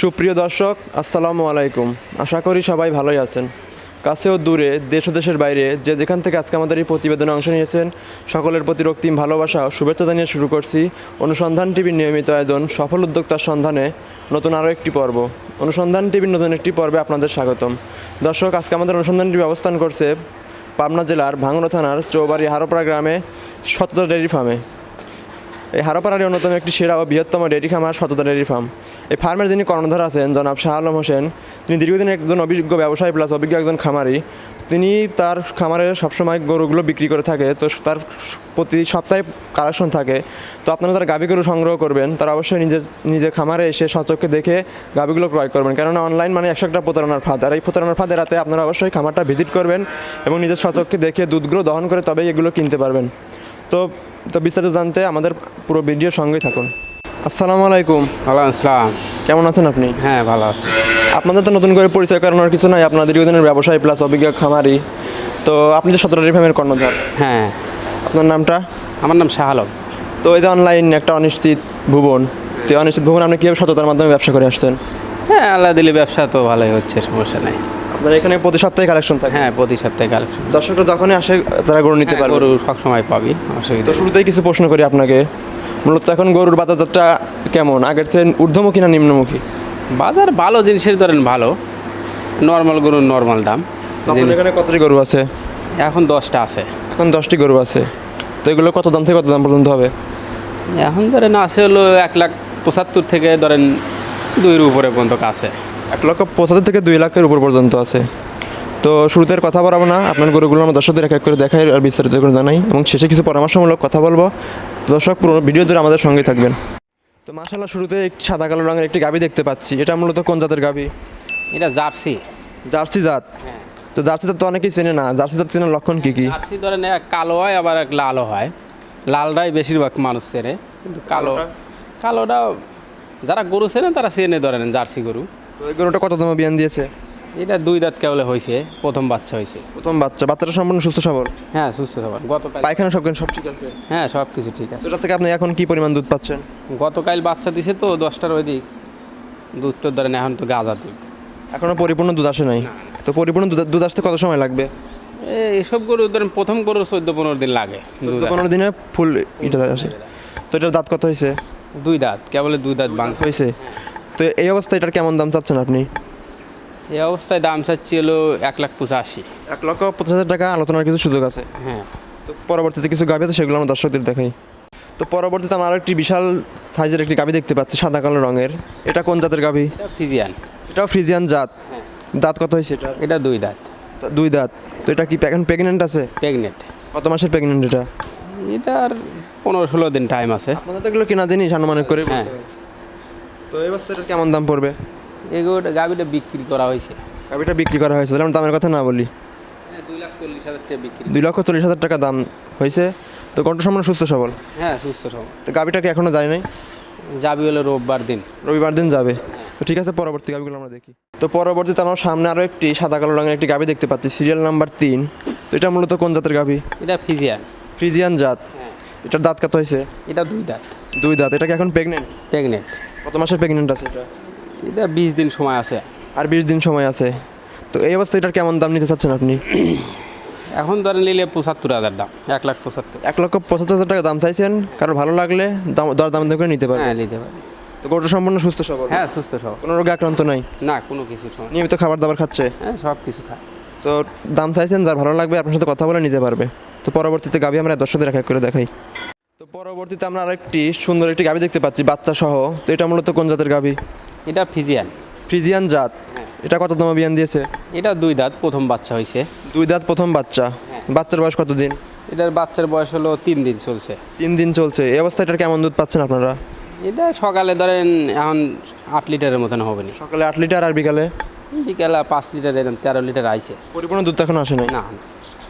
সুপ্রিয় দর্শক, আসসালামু আলাইকুম। আশা করি সবাই ভালোই আছেন। কাছেও দূরে, দেশ ও দেশের বাইরে যে যেখান থেকে আজকে আমাদের এই প্রতিবেদনে অংশ নিয়েছেন, সকলের প্রতি রক্তিম ভালোবাসা ও শুভেচ্ছা জানিয়ে শুরু করছি অনুসন্ধান টিভির নিয়মিত আয়োজন সফল উদ্যোক্তার সন্ধানে নতুন আরও একটি পর্ব। অনুসন্ধান টিভির নতুন একটি পর্বে আপনাদের স্বাগতম। দর্শক, আজকে আমাদের অনুসন্ধান টিভি অবস্থান করছে পাবনা জেলার ভাঙড়া থানার চৌবাড়ি হারোপাড়া গ্রামে সততা ডেয়ারি ফার্মে। এই হারোপাড়ার অন্যতম একটি সেরা ও বৃহত্তম ডেয়ারি খামার সততা ডেয়ারি ফার্ম। এই ফার্মের যিনি কর্ণধার আছেন, জনাব শাহ আলম হোসেন, তিনি দীর্ঘদিন একজন অভিজ্ঞ ব্যবসায়ী প্লাস অভিজ্ঞ একজন খামারি। তিনি তার খামারে সবসময় গরুগুলো বিক্রি করে থাকে, তো তার প্রতি সপ্তাহে কালেকশন থাকে। তো আপনারা যারা গাভী গরু সংগ্রহ করবেন, তারা অবশ্যই নিজের নিজের খামারে এসে সচক্ষে দেখে গাভীগুলো ক্রয় করবেন। কেননা অনলাইন মানে একশো একটা প্রতারণার ফাঁদ, আর এই প্রতারণার ফাঁদে রাতে আপনারা অবশ্যই খামারটা ভিজিট করবেন এবং নিজের সচক্ষে দেখে দুধগুলো দহন করে তবেই এগুলো কিনতে পারবেন। তো তো বিস্তারিত জানতে আমাদের পুরো ভিডিওর সঙ্গেই থাকুন। আসসালামু আলাইকুম। ওয়ালাইকুম আসসালাম। কেমন আছেন আপনি? হ্যাঁ ভালো আছি। আপনাদের তো নতুন করে পরিচয় করানোর কিছু নাই আপনার দীর্ঘদিনের ব্যবসায়ী প্লাস অভিজ্ঞ খামারি। তো আপনি তো সতেরো ফেমের কর্ণধার। হ্যাঁ। আপনার নামটা? আমার নাম শাহ আলম। তো এই যে অনলাইন একটা অনিশ্চিত ভুবন তো এই অনিশ্চিত ভুবন আপনি কীভাবে সততার মাধ্যমে ব্যবসা করে আসছেন? হ্যাঁ আল্লাহ দিলে ব্যবসা তো ভালোই হচ্ছে সমস্যা নেই। আপনার এখানে প্রতি সপ্তাহে কালেকশন থাকে? হ্যাঁ প্রতি সপ্তাহে কালেকশন দর্শকরা যখনই আসে তারা গরু নিতে পারবে। গরু সবসময় পাবি অসুবিধা তো শুরুতেই কিছু প্রশ্ন করি আপনাকে। মূলত এখন গরুর বাজারটা কেমন? আগের থেকে ঊর্ধ্বমুখী না নিম্নমুখী? বাজার ভালো জিনিসের ধরেন ভালো। নর্মাল গরুর নর্মাল দাম। তো এখানে কতটি গরু আছে? এখন দশটা আছে। এখন দশটি গরু আছে। তো এগুলো কত দাম থেকে কত দাম পর্যন্ত হবে? এখন ধরেন আছে হলো এক লাখ পঁচাত্তর থেকে ধরেন দুইয়ের উপরে পর্যন্ত কাছে এক লক্ষ পঁচাত্তর থেকে দুই লাখের উপর পর্যন্ত আছে। তো শুরুতে কথা বলব না। আপনার গরুগুলো আমরা দর্শকদের এক এক করে দেখাই আর বিস্তারিত করে জানাই এবং শেষে কিছু পরামর্শমূলক কথা বলব। দর্শক পুরো ভিডিও ধরে আমাদের সঙ্গে থাকবেন। তো মাশাল্লাহ শুরুতে একটি সাদা কালো রঙের একটি গাবি দেখতে পাচ্ছি। এটা মূলত কোন জাতের গাবি? এটা জার্সি। জার্সি জাত? তো জার্সি জাত তো অনেকেই চেনে না। জার্সি জাত চেনার লক্ষণ কী কী? জার্সি ধরেন কালো হয় আবার এক লালও হয়। লালটাই বেশিরভাগ মানুষ চেনে কিন্তু কালো? কালোটা যারা গরু চেনে তারা চেনে ধরেন জার্সি গরু। তো এই গরুটা কত দামে বিয়ান দিয়েছে? এটা দুই দাঁত কেবলে হয়েছে প্রথম বাচ্চা হয়েছে প্রথম বাচ্চা বাচ্চাটা সম্পূর্ণ সুস্থ সবল? হ্যাঁ সুস্থ সবার গতকাল পায়খানা সব সব ঠিক আছে? হ্যাঁ সব কিছু ঠিক আছে। এটা থেকে আপনি এখন কি পরিমাণ দুধ পাচ্ছেন? গতকাল বাচ্চা দিছে তো দশটার ওই দিক দুধটার ধরেন এখন তো গাঁজা দুধ। এখনও পরিপূর্ণ দুধ আসে নাই? তো পরিপূর্ণ দুধ দুধ আসতে কত সময় লাগবে? এসব গরু ধরেন প্রথম গরু চোদ্দ পনেরো দিন লাগে। চোদ্দ পনেরো দিনে ফুল এটা আসে। তো এটার দাঁত কত হয়েছে দুই দাঁত কেবলে দুই দাঁত বাংশ হয়েছে তো এই অবস্থায় এটার কেমন দাম চাচ্ছেন আপনি? এই অবস্থায় দাম চাচ্ছি হলো এক লাখ পঁচাশি। এক লক্ষ পঞ্চাশ হাজার টাকা আলোচনার কিছু সুযোগ আছে? হ্যাঁ। তো পরবর্তীতে কিছু গাভি আছে সেগুলো আমরা দর্শকদের দেখাই। তো পরবর্তীতে আমরা একটি বিশাল সাইজের একটি গাভি দেখতে পাচ্ছি সাদা কালো রঙের। এটা কোন জাতের গাভি? ফ্রিজিয়ান। এটাও ফ্রিজিয়ান জাত। দাঁত কত হয়েছে এটা এটা দুই দাঁত। দুই দাঁত। তো এটা কি এখন প্রেগনেন্ট আছে? প্রেগনেন্ট। কত মাসের প্রেগনেন্ট এটা? এটার পনেরো ষোলো দিন টাইম আছে। আপনাদের তো এগুলো কেনা জিনিস আনুমানিক করে হ্যাঁ। তো এই এটার কেমন দাম পড়বে? এগুলো গাভিটা বিক্রি করা হয়েছে। গাভিটা বিক্রি করা হয়েছে তাহলে দামের কথা না বলি। দুই লাখ চল্লিশ হাজার টাকা বিক্রি। দুই লক্ষ চল্লিশ হাজার টাকা দাম হয়েছে। তো কণ্ঠ সম্পূর্ণ সুস্থ সবল? হ্যাঁ সুস্থ সব তো গাভিটাকে এখনও যায় নাই? যাবি হলো রোববার দিন। রবিবার দিন যাবে। তো ঠিক আছে পরবর্তী গাভিগুলো আমরা দেখি। তো পরবর্তীতে আমার সামনে আরও একটি সাদা কালো রঙের একটি গাভি দেখতে পাচ্ছি সিরিয়াল নাম্বার তিন। তো এটা মূলত কোন জাতের গাভি? এটা ফিজিয়ান ফ্রিজিয়ান জাত। হ্যাঁ। এটার দাঁত কত হয়েছে? এটা দুই দাঁত। দুই দাঁত। এটা কি এখন প্রেগনেন্ট প্রেগনেন্ট কত মাসের প্রেগনেন্ট আছে এটা? এটা বিশ দিন সময় আছে। আর বিশ দিন সময় আছে। তো এই অবস্থায় এটার কেমন দাম নিতে চাচ্ছেন আপনি? এখন ধরেন নিলে পঁচাত্তর হাজার দাম এক লাখ পঁচাত্তর। এক লক্ষ পঁচাত্তর হাজার টাকা দাম চাইছেন কারও ভালো লাগলে দাম দর দাম করে নিতে পারবেন। হ্যাঁ নিতে পারি তো গরুটা সম্পূর্ণ সুস্থ সবল? হ্যাঁ সুস্থ সব কোনো রোগে আক্রান্ত নাই? না কোনো কিছু নিয়মিত খাবার দাবার খাচ্ছে? হ্যাঁ সব কিছু খায়। তো দাম চাইছেন যার ভালো লাগবে আপনার সাথে কথা বলে নিতে পারবে। তো পরবর্তীতে গাভি আমরা দর্শকদের এক এক করে দেখাই। তো পরবর্তীতে আমরা আরেকটি সুন্দর একটি গাভি দেখতে পাচ্ছি বাচ্চা সহ তো এটা মূলত কোন জাতের গাভি? এটা ফিজিয়ান। ফ্রিজিয়ান জাত। এটা কত দাম বিয়ান দিয়েছে? এটা দুই দাঁত প্রথম বাচ্চা হয়েছে দুই দাঁত প্রথম বাচ্চা। বাচ্চার বয়স কত দিন এটার বাচ্চার বয়স হলো তিন দিন চলছে। তিন দিন চলছে। এই অবস্থায় এটার কেমন দুধ পাচ্ছেন আপনারা? এটা সকালে ধরেন এখন আট লিটারের মতন হবে না। সকালে আট লিটার আর বিকালে? বিকেলে পাঁচ লিটার এরকম তেরো লিটার আইছে। পরিপূর্ণ দুধ এখন আসে নাই? না।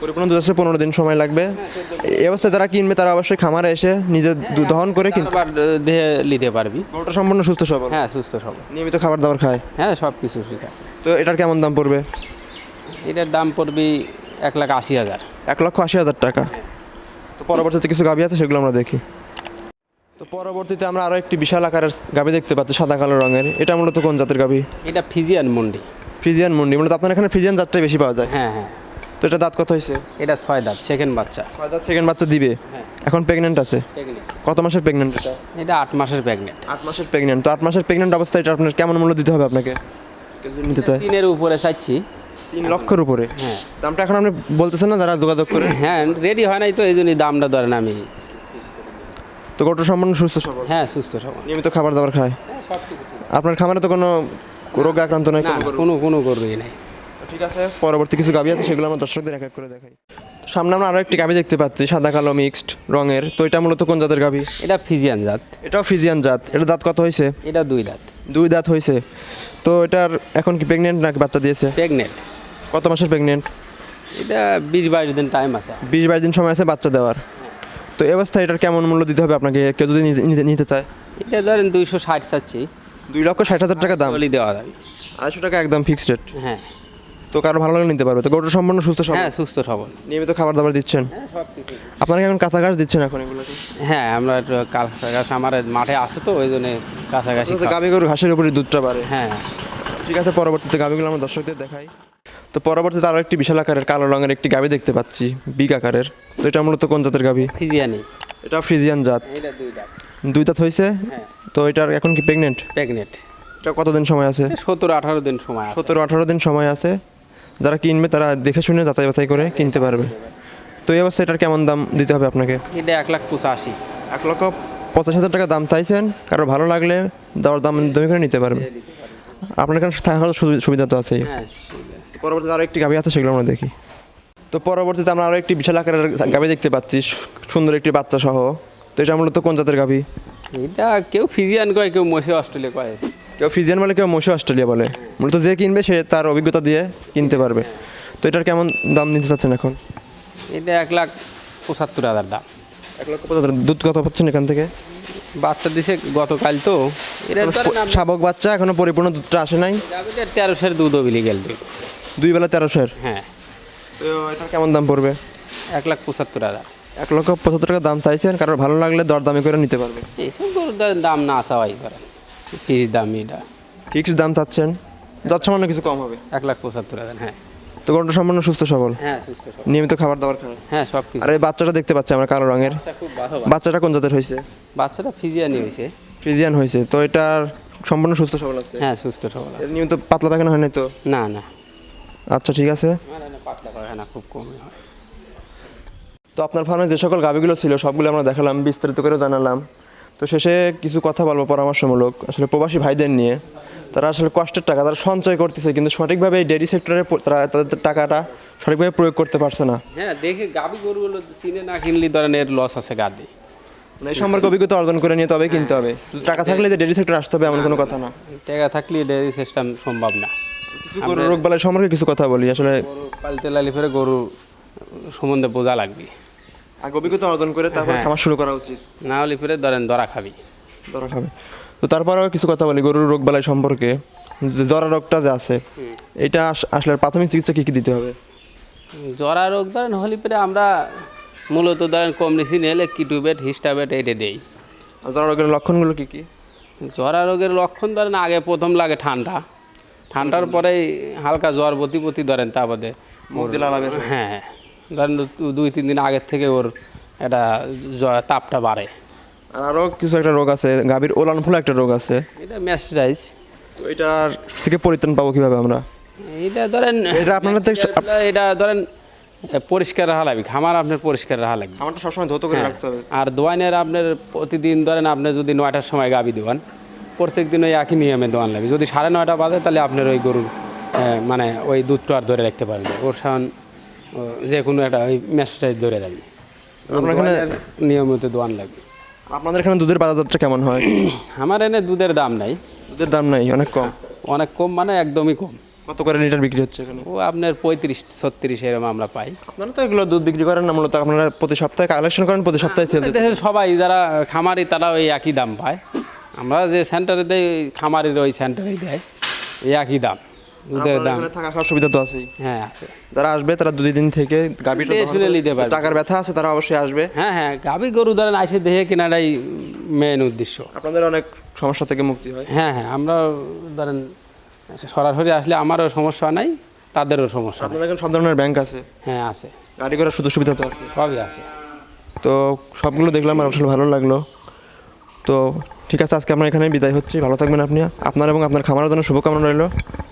পরিপূর্ণ দুধ আসতে পনেরো দিন সময় লাগবে। এই অবস্থায় যারা কিনবে তারা অবশ্যই খামারে এসে নিজে দুধ দহন করে কিনতে দেহে নিতে পারবি। গরুটা সম্পূর্ণ সুস্থ সবল? হ্যাঁ সুস্থ সব নিয়মিত খাবার দাবার খায়? হ্যাঁ সব কিছু ঠিক আছে তো এটার কেমন দাম পড়বে? এটার দাম পড়বি এক লাখ আশি হাজার। এক লক্ষ আশি হাজার টাকা। তো পরবর্তীতে কিছু গাভি আছে সেগুলো আমরা দেখি। তো তো পরবর্তীতে আমরা আরও একটি বিশাল আকারের গাভি দেখতে পাচ্ছি সাদা কালো রঙের। এটা মূলত কোন জাতের গাভি? এটা ফিজিয়ান মন্ডি। ফ্রিজিয়ান মুন্ডি মূলত আপনার এখানে ফ্রিজিয়ান জাতটাই বেশি পাওয়া যায়। হ্যাঁ হ্যাঁ। তো এটা দাঁত কত হয়েছে এটা ছয় দাঁত সেকেন্ড বাচ্চা। ছয় দাঁত সেকেন্ড বাচ্চা দিবে? হ্যাঁ। এখন প্রেগনেন্ট আছে? কত মাসের প্রেগনেন্ট এটা? এটা আট মাসের প্রেগনেন্ট আট মাসের প্রেগনেন্ট তো আট মাসের প্রেগনেন্ট অবস্থায় এটা আপনার কেমন মূল্য দিতে হবে আপনাকে? নিতে চায় তিনের উপরে চাইছি। তিন লক্ষের উপরে? হ্যাঁ। দামটা এখন আপনি বলতেছেন না যারা যোগাযোগ করে? হ্যাঁ রেডি হয় নাই তো এই জন্যই দামটা ধরেন আমি। তো গরুটা সম্পূর্ণ সুস্থ সবল? হ্যাঁ সুস্থ সবল। নিয়মিত খাবার দাবার খায়? সব আপনার খামারে তো কোনো রোগে আক্রান্ত নয় না কোনো কোনো কোনো গরুই নেই। ঠিক আছে? পরবর্তী কিছু গাবি আছে সেগুলো আমরা দর্শকদের এক এক করে দেখাই। তো সামনে আমরা আরও একটি গাবি দেখতে পাচ্ছি সাদা কালো মিক্সড রঙের। তো এটা মূলত কোন জাতের গাবি? এটা ফিজিয়ান জাত। এটাও ফিজিয়ান জাত। এটা দাঁত কত হয়েছে? এটা দুই দাঁত। দুই দাঁত হয়েছে। তো এটার এখন কি প্রেগনেন্ট নাকি বাচ্চা দিয়েছে? প্রেগনেন্ট কত মাসের প্রেগনেন্ট এটা বিশ বাইশ দিন টাইম আছে। বিশ বাইশ দিন সময় আছে বাচ্চা দেওয়ার। তো এই অবস্থায় এটার কেমন মূল্য দিতে হবে আপনাকে? কেউ যদি নিতে- চায়। এটা ধরেন দুইশো ষাট চাচ্ছি। দুই লক্ষ ষাট হাজার টাকা দাম। দেওয়া যাবে আড়াইশো টাকা একদম ফিক্সড রেট হ্যাঁ। তো কারও ভালো লাগলে নিতে পারবে। তো গরুটা সম্পূর্ণ সুস্থ সব হ্যাঁ সুস্থ সবল। নিয়মিত খাবার দাবার দিচ্ছেন? হ্যাঁ সব কিছু আপনারা এখন কাঁচা ঘাস দিচ্ছেন এখন এগুলোকে? হ্যাঁ আমরা একটু কাছাকাছি আমার মাঠে আছে তো ওই জন্য কাছাকাছি খাওয়া- গাভী গরু ঘাসের উপরে দুধটা বাড়ে। হ্যাঁ। ঠিক আছে পরবর্তীতে গাভীগুলো আমরা দর্শকদের দেখাই। তো পরবর্তীতে আরও একটি বিশাল আকারের কালো রঙের একটি গাভী দেখতে পাচ্ছি বিগ আকারের। তো এটা মূলত কোন জাতের গাভী? ফিজিয়ানি। এটা ফ্রিজিয়ান জাত। দুই দাঁত হয়েছে হ্যাঁ। তো এটার এখন কি প্রেগনেন্ট প্রেগনেন্ট এটা কতদিন সময় আছে? সতেরো আঠারো দিন সময় সতেরো আঠারো দিন সময় আছে। যারা কিনবে তারা দেখে শুনে যাচাই বাছাই করে কিনতে পারবে। তো এই অবস্থায় এটার কেমন দাম দিতে হবে আপনাকে? এটা এক লাখ পঁচাশি। এক লক্ষ পঞ্চাশ হাজার টাকা দাম চাইছেন কারও ভালো লাগলে দর দাম দমি করে নিতে পারবে। আপনার এখানে থাকার সুবি- সুবিধা তো আছেই। হ্যাঁ পরবর্তীতে আরও একটি গাভি আছে সেগুলো আমরা দেখি। তো পরবর্তীতে আমরা আরও একটি বিশাল আকারের গাভি দেখতে পাচ্ছি সুন্দর একটি বাচ্চা সহ তো এটা মূলত কোন জাতের গাভি এটা কেউ ফিজিয়ান কয় কেউ মসি অস্ট্রেলিয়া কয়। কেউ ফিজিয়ান বলে কেউ মশি অস্ট্রেলিয়া বলে। মূলত যে কিনবে সে তার অভিজ্ঞতা দিয়ে কিনতে পারবে। তো এটার কেমন দাম নিতে চাচ্ছেন এখন? এটা এক লাখ পঁচাত্তর হাজার দাম। এক লক্ষ পঁচাত্তর দুধ কত পাচ্ছেন এখান থেকে? বাচ্চা দিছে গতকাল তো। এটা শাবক বাচ্চা এখনও পরিপূর্ণ দুধটা আসে নাই। তেরোশের দুধ বিলি গেল দুই। বেলা তেরোশের? হ্যাঁ। তো এটার কেমন দাম পড়বে? এক লাখ পঁচাত্তর হাজার। এক লক্ষ পঁচাত্তর টাকা দাম চাইছেন কারোর ভালো লাগলে দর দামি করে নিতে পারবে। এইসব দাম না চাওয়াই ধরেন দাম এটা। ফিক্সড দাম চাচ্ছেন? যত সামান্য কিছু কম হবে? এক লাখ পঁচাত্তর হাজার হ্যাঁ। তো গরুটা সম্পূর্ণ সুস্থ সবল? হ্যাঁ সুস্থ নিয়মিত খাবার দাবার খায় হ্যাঁ সব কিছু। আর এই বাচ্চাটা দেখতে পাচ্ছি আমরা কালো রঙের। খুব ভালো বাচ্চাটা কোন জাতের হয়েছে বাচ্চাটা ফিজিয়ানি হয়েছে ফ্রিজিয়ান হয়েছে তো এটার সম্পূর্ণ সুস্থ সবল আছে? হ্যাঁ সুস্থ সবল আছে। এর নিয়মিত পাতলা পায়খানা হয় নাই তো? না না। আচ্ছা ঠিক আছে। পাতলা পায়খানা খুব কমই হয়। তো আপনার ফার্মে যে সকল গাভিগুলো ছিল সবগুলো আমরা দেখালাম বিস্তারিত করে জানালাম। তো শেষে কিছু কথা বলব পরামর্শমূলক। আসলে প্রবাসী ভাইদের নিয়ে তারা আসলে কষ্টের টাকা তারা সঞ্চয় করতেছে কিন্তু সঠিকভাবে এই ডেয়ারি সেক্টরে তারা তাদের টাকাটা সঠিকভাবে প্রয়োগ করতে পারছে না। হ্যাঁ দেখে গাভি গরুগুলো চিনে না কিনলে ধরেন এর লস আছে গাদি। মানে এই সম্পর্কে অভিজ্ঞতা অর্জন করে নিয়ে তবে কিনতে হবে। টাকা থাকলে যে ডেয়ারি সেক্টর আসতে হবে এমন কোনো কথা না। টাকা থাকলে ডেয়ারি সিস্টেম সম্ভব না। কিছু গরু রোগ বালাই সম্পর্কে কিছু কথা বলি আসলে পালতে লালি ফেরে গরু সম্বন্ধে বোঝা লাগবে। আগে অভিজ্ঞতা অর্জন করে তারপর খামার শুরু করা উচিত। না হলে ফেরে ধরেন ধরা খাবি। ধরা খাবে। তো তারপরেও কিছু কথা বলি গরুর রোগ বালাই সম্পর্কে জরা রোগটা যে আছে এটা আসলে প্রাথমিক চিকিৎসা কী কী দিতে হবে? জরা রোগ ধরেন হলে পরে আমরা মূলত ধরেন কম নিছি নিলে কিটুবেট হিস্টাবেট এইটা দেই। জরা রোগের লক্ষণগুলো কী কী? জরা রোগের লক্ষণ ধরেন আগে প্রথম লাগে ঠান্ডা। ঠান্ডার পরেই হালকা জ্বর বতি বতি ধরেন তা বাদে। হয়। হ্যাঁ হ্যাঁ। ধরেন দুই তিন দিন আগের থেকে ওর এটা তাপটা বাড়ে। আর আরও কিছু একটা রোগ আছে গাভীর ওলান ফুলা একটা রোগ আছে। এটা ম্যাস্টারাইজ। তো এটার থেকে পরিত্রাণ পাবো কীভাবে আমরা? এটা ধরেন এটা আপনাদের থেকে- এটা ধরেন পরিষ্কার রাখা লাগবে। খামার আপনার পরিষ্কার রাখা লাগবে। আমারটা সবসময় ধৌত করে রাখতে হবে। আর দোয়ানের আপনার প্রতিদিন ধরেন আপনি যদি নয়টার সময় গাবি দেওয়ান প্রত্যেক দিন ওই একই নিয়মে দোয়ান লাগবে। যদি সাড়ে নয়টা বাজে তাহলে আপনার ওই গরুর মানে ওই দুধটা আর ধরে রাখতে পারবে ওর সামান যে কোনো একটা ওই ম্যাচটাই ধরে যাবে। আপনার এখানে- নিয়মিত দোয়ান লাগবে। আপনাদের এখানে দুধের বাজারটা কেমন হয়? আমার এনে দুধের দাম নাই। দুধের দাম নাই অনেক কম। অনেক কম মানে একদমই কম। কত করে লিটার বিক্রি হচ্ছে এখানে? ও আপনার পঁয়ত্রিশ ছত্রিশ এরকম আমরা পাই। আপনারা তো এগুলো দুধ বিক্রি করেন না মূলত আপনারা প্রতি সপ্তাহে কালেকশন করেন প্রতি সপ্তাহে সেল সবাই যারা খামারি তারা ওই একই দাম পায়। আমরা যে সেন্টারে দেয় খামারির ওই সেন্টারেই দেয় ওই একই দাম। দুধের আপনার দাম। থাকা খাওয়ার সুবিধা তো আছেই। হ্যাঁ আছে। যারা আসবে তারা দুই দিন থেকে গাভীটা শুনে নিতে পারবে। টাকার ব্যথা আছে তারা অবশ্যই আসবে। হ্যাঁ হ্যাঁ গাভী গরু ধরেন কেনাটাই মেন উদ্দেশ্য। আপনাদের অনেক সমস্যা থেকে মুক্তি হয়। হ্যাঁ হ্যাঁ আমরা ধরেন সরাসরি আসলে আমারও সমস্যা নাই তাদেরও সমস্যা নেই। আপনাদের এখানে সব ধরনের ব্যাংক আছে? হ্যাঁ আছে। গাড়ি সুযোগ সুবিধা তো আছে। সবই আছে। তো সবগুলো দেখলাম আসলে ভালো লাগল। তো ঠিক আছে, আজকে আমরা এখানে বিদায় হচ্ছি। ভালো থাকবেন আপনি আপনার এবং আপনার খামারের জন্য শুভকামনা রইল।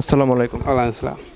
আসসালামু আলাইকুম। আল্লাহ আসসালাম।